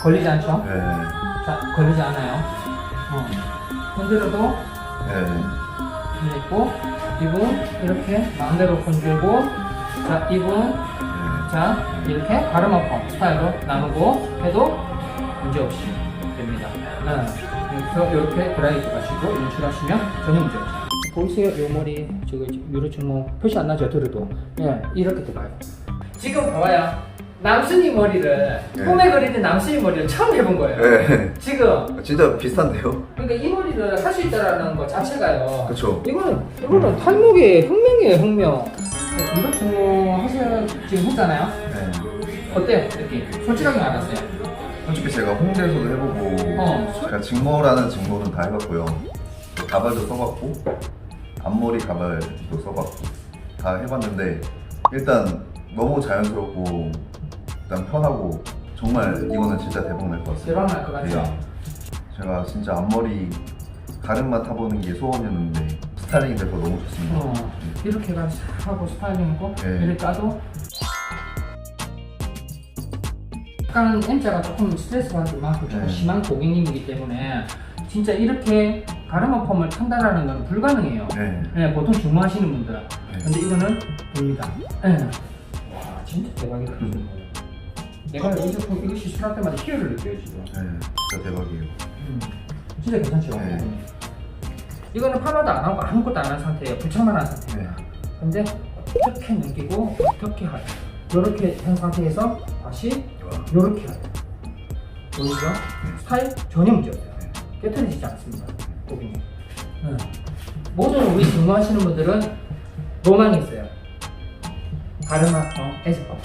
걸리지 않죠? 네. 자, 걸리지 않아요. 어. 흔들어도 네. 이렇게 있고, 이분 이렇게 마음대로 흔들고, 자, 이분 네. 자, 이렇게 가르마펌 스타일로 나누고 해도 문제없이 됩니다. 네. 그래서 이렇게 드라이기 하시고 연출하시면 전혀 문제 없어요. 보이세요? 이 머리, 저거, 유로충모 표시 안 나죠? 들어도. 예, 이렇게 들어가요. 지금 봐봐요. 남순이 머리를, 네. 홈에 그리는 남순이 머리를 처음 해본 거예요. 네. 지금. 진짜 비슷한데요? 그러니까 이 머리를 할 수 있다라는 것 자체가요. 그쵸. 이거는 이거는 탈목의 혁명이에요 혁명. 유로충모 하셔 지금 했잖아요. 네. 어때요 느낌? 솔직하게 말하세요. 솔직히 제가 홍대에서도 해보고 어. 제가 직모라는 직모는 다 해봤고요. 또 가발도 써봤고 앞머리 가발도 써봤고 다 해봤는데 일단 너무 자연스럽고 일단 편하고 정말 이거는 진짜 대박 날 것 같아요. 대박 날 것? 네. 제가 진짜 앞머리 가름만 타보는 게 소원이었는데 스타일링이 돼서 너무 좋습니다. 어, 이렇게 가 하고 스타일링하고 네. 이렇게 까도 약간 M자가 조금 스트레스 받을 만큼 좀 네. 심한 고객님이기 때문에 진짜 이렇게 가르마 펌을 탄다라는 건 불가능해요. 네. 네, 보통 주무하시는 분들. 근데 이거는 됩니다. 네. 와, 진짜 대박이다. 음. 내가 이 제품 이거 시술할 때마다 희열을 느껴요, 지금. 네, 진짜 대박이에요. 음, 진짜 괜찮죠? 네. 음. 이거는 파마도 안 하고 아무것도 안 한 상태예요. 부착만 한 상태입니다. 근데 어떻게 넘기고 어떻게 하요 이렇게 한 상태에서 다시 와. 이렇게 하요 보이죠? 스타일 전혀 문제 없어요. 깨트리지 않습니다. 고객님. 네. 모든 우리 근무하시는 분들은 로망이 있어요. 가르마펌, 에스펌.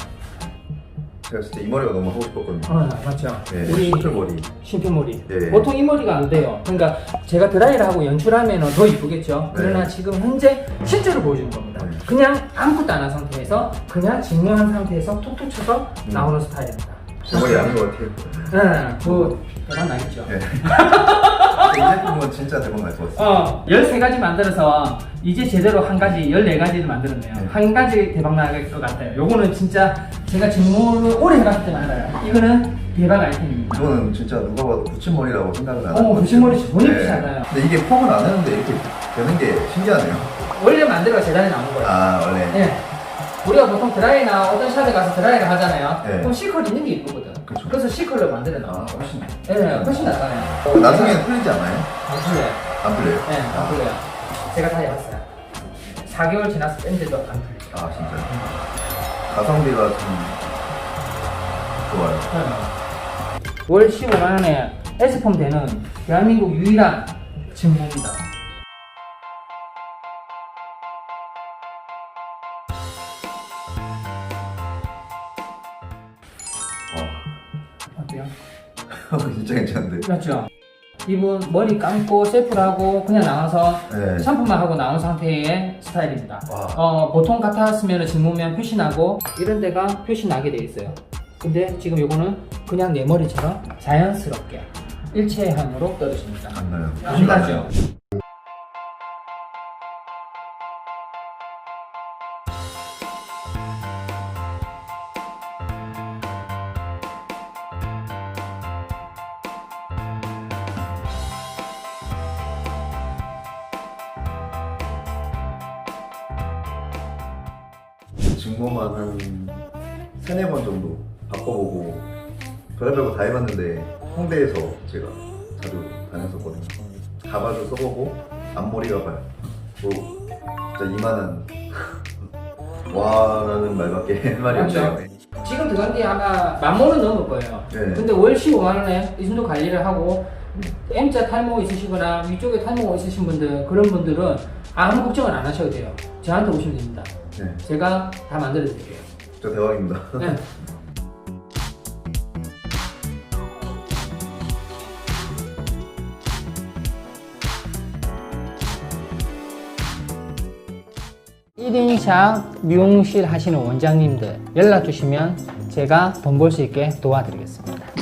제가 진짜 이 머리가 너무 하고 싶었거든요. 어, 맞죠? 네, 우리 슈퍼머리. 신표머리. 네. 보통 이 머리가 안 돼요. 그러니까 제가 드라이를 하고 연출하면 더 이쁘겠죠. 그러나 네. 지금 현재 실제로 보여주는 겁니다. 네. 그냥 아무것도 안 한 상태에서 그냥 직무한 상태에서 톡톡 쳐서 음. 나오는 스타일입니다. 제 머리 아닌 것 같아요. 네, 그 대박 나겠죠. 네. 이 제품은 진짜 대박 날 것 같아요. 어, 13가지 만들어서 이제 제대로 한 가지, 14가지를 만들었네요. 네. 한 가지 대박 날것 같아요. 요거는 진짜 제가 직무를 오래 해봤기 때문에 알아요. 이거는 대박 아이템입니다. 이거는 진짜 누가 봐도 붙임머리라고 생각을 안 어, 하거든요. 붙임머리 전혀 예쁘지 않아요. 근데 이게 펌을 안 했는데 이렇게 되는 게 신기하네요. 원래 만들어가 재단에 나온 거예요. 아, 원래. 네. 우리가 보통 드라이나 어떤 샵에 가서 드라이를 하잖아요. 네. 그럼 C컬 있는 게 이쁘거든. 그쵸. 래서 C컬로 만들어 놔. 아, 훨씬. 네, 훨씬 낫잖아요. 어, 나중에 풀리지 않아요? 안 풀려요. 안 풀려요? 네, 안 풀려요. 제가 다 해봤어요. 4개월 지나서 뺀데도 안 풀리죠. 아, 진짜요? 가성비가 좀 좋아요. 네. 월 15만 원에 에스폼 되는 대한민국 유일한 증보입니다. 진짜 괜찮은데. 맞죠? 이분 머리 감고 셀프를 하고 그냥 나와서 네. 샴푸만 하고 나온 상태의 스타일입니다. 와. 어, 보통 같았으면 직무면 표시 나고 이런 데가 표시 나게 돼 있어요. 근데 지금 요거는 그냥 내 머리처럼 자연스럽게 일체감으로 떨어집니다. 안 나요. 안 나죠? 직모만 한 세네 번 정도 바꿔보고 별의별 거 다 해봤는데 홍대에서 제가 자주 다녔었거든요. 가발도 써보고 앞머리 가발 뭐 진짜 이만한 와라는 말밖에 할 말이 맞죠? 없네요. 지금 들어간 게 아마 만 원은 넘을 거예요. 네. 근데 월 15만 원에 이 정도 관리를 하고 M자 탈모 있으시거나 위쪽에 탈모가 있으신 분들 그런 분들은 아무 걱정은 안 하셔도 돼요. 저한테 오시면 됩니다. 네, 제가 다 만들어 드릴게요. 진짜 대박입니다. 네. 일인샵 미용실 하시는 원장님들 연락 주시면 제가 돈 벌 수 있게 도와드리겠습니다.